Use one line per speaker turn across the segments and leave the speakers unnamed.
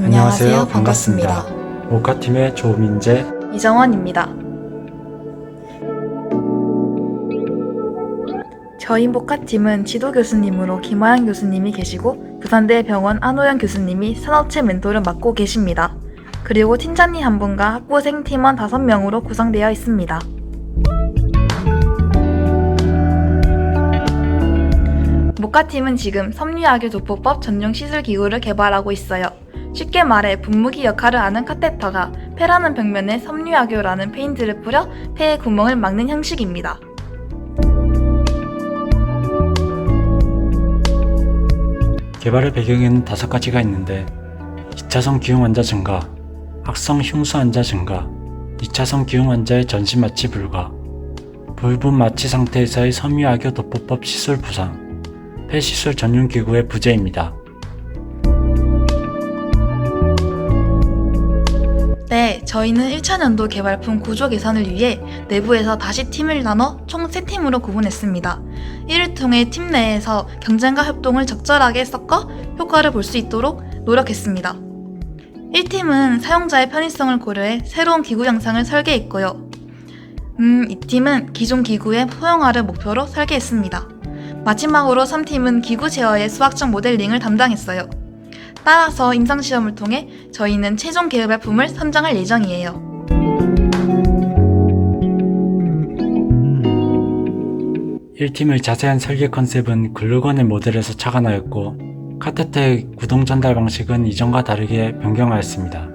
안녕하세요. 반갑습니다.
모카팀의 조민재,
이정원입니다. 저희 목카팀은 지도 교수님으로 김하영 교수님이 계시고 부산대 병원 안호영 교수님이 산업체 멘토를 맡고 계십니다. 그리고 팀장님 한 분과 학부생 팀원 5명으로 구성되어 있습니다. 목카팀은 지금 섬유학교 도포법 전용 시술 기구를 개발하고 있어요. 쉽게 말해 분무기 역할을 하는 카테터가 폐라는 벽면에 섬유학교라는 페인트를 뿌려 폐의 구멍을 막는 형식입니다.
개발의 배경에는 다섯 가지가 있는데 2차성 기흉 환자 증가, 악성 흉수 환자 증가, 2차성 기흉 환자의 전신 마취 불가, 불분 마취 상태에서의 섬유학교 도포법 시술 부상, 폐시술 전용 기구의 부재입니다.
저희는 1차 년도 개발품 구조 개선을 위해 내부에서 다시 팀을 나눠 총 3팀으로 구분했습니다. 이를 통해 팀 내에서 경쟁과 협동을 적절하게 섞어 효과를 볼 수 있도록 노력했습니다. 1팀은 사용자의 편의성을 고려해 새로운 기구 양상을 설계했고요. 음, 이 팀은 기존 기구의 소형화를 목표로 설계했습니다. 마지막으로 3팀은 기구 제어의 수학적 모델링을 담당했어요. 따라서 임상시험을 통해 저희는 최종 개발품을 선정할 예정이에요.
일팀의 자세한 설계 컨셉은 글루건의 모델에서 착안하였고 카테터의 구동 전달 방식은 이전과 다르게 변경하였습니다.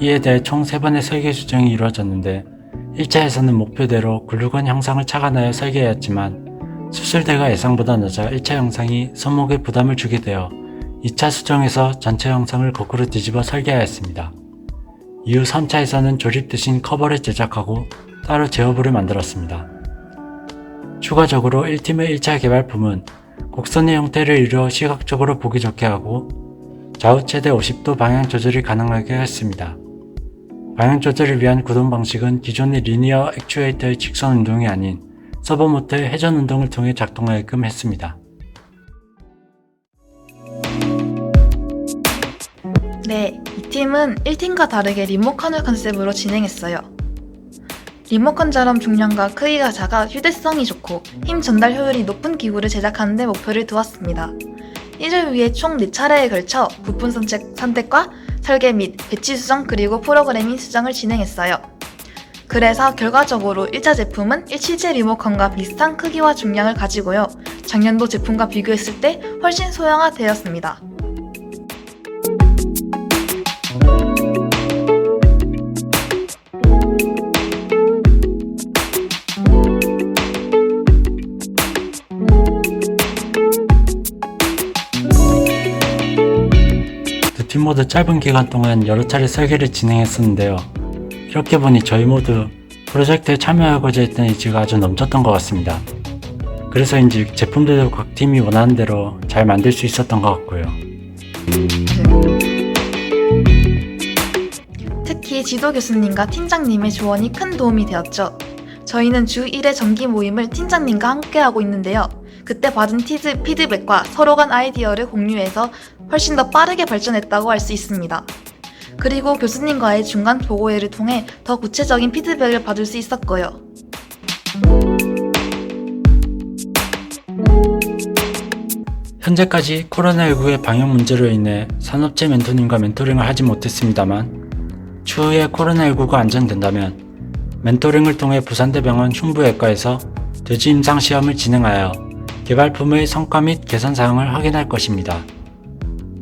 이에 대해 총 3번의 설계 수정이 이루어졌는데 1차에서는 목표대로 글루건 형상을 착안하여 설계하였지만 수술대가 예상보다 낮아 1차 형상이 손목에 부담을 주게 되어 2차 수정에서 전체 형상을 거꾸로 뒤집어 설계하였습니다. 이후 3차에서는 조립 대신 커버를 제작하고 따로 제어부를 만들었습니다. 추가적으로 1팀의 1차 개발품은 곡선의 형태를 이루어 시각적으로 보기 좋게 하고 좌우 최대 50도 방향 조절이 가능하게 했습니다. 방향 조절을 위한 구동 방식은 기존의 리니어 액추에이터의 직선 운동이 아닌 서버모터의 회전 운동을 통해 작동하게끔 했습니다.
네, 이 팀은 1팀과 다르게 리모컨을 컨셉으로 진행했어요. 리모컨처럼 중량과 크기가 작아 휴대성이 좋고 힘 전달 효율이 높은 기구를 제작하는 데 목표를 두었습니다. 이를 위해 총 4차례에 걸쳐 부품 선택, 선택과 설계 및 배치 수정 그리고 프로그래밍 수정을 진행했어요. 그래서 결과적으로 1차 제품은 1실제 리모컨과 비슷한 크기와 중량을 가지고요. 작년도 제품과 비교했을 때 훨씬 소형화되었습니다.
두팀 모두 짧은 기간 동안 여러 차례 설계를 진행했었는데요. 이렇게 보니 저희 모두 프로젝트에 참여하고자 했던 의지가 아주 넘쳤던 것 같습니다. 그래서인지 제품들도 각 팀이 원하는 대로 잘 만들 수 있었던 것 같고요.
특히 지도 교수님과 팀장님의 조언이 큰 도움이 되었죠. 저희는 주 1회 정기 모임을 팀장님과 함께 하고 있는데요. 그때 받은 피드백과 서로 간 아이디어를 공유해서 훨씬 더 빠르게 발전했다고 할 수 있습니다. 그리고 교수님과의 중간 보고회를 통해 더 구체적인 피드백을 받을 수 있었고요.
현재까지 코로나19의 방역 문제로 인해 산업체 멘토님과 멘토링을 하지 못했습니다만 추후에 코로나19가 안정된다면 멘토링을 통해 부산대병원 흉부외과에서 돼지 임상 시험을 진행하여 개발품의 성과 및 개선 사항을 확인할 것입니다.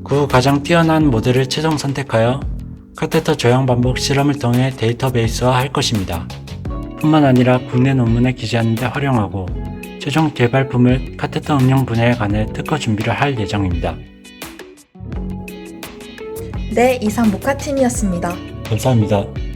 그 후 가장 뛰어난 모델을 최종 선택하여 카테터 조형 반복 실험을 통해 데이터베이스화 할 것입니다. 뿐만 아니라 국내 논문에 기재하는 데 활용하고 최종 개발품을 카테터 응용 분야에 관해 특허 준비를 할 예정입니다.
네, 이상 모카팀이었습니다.
감사합니다.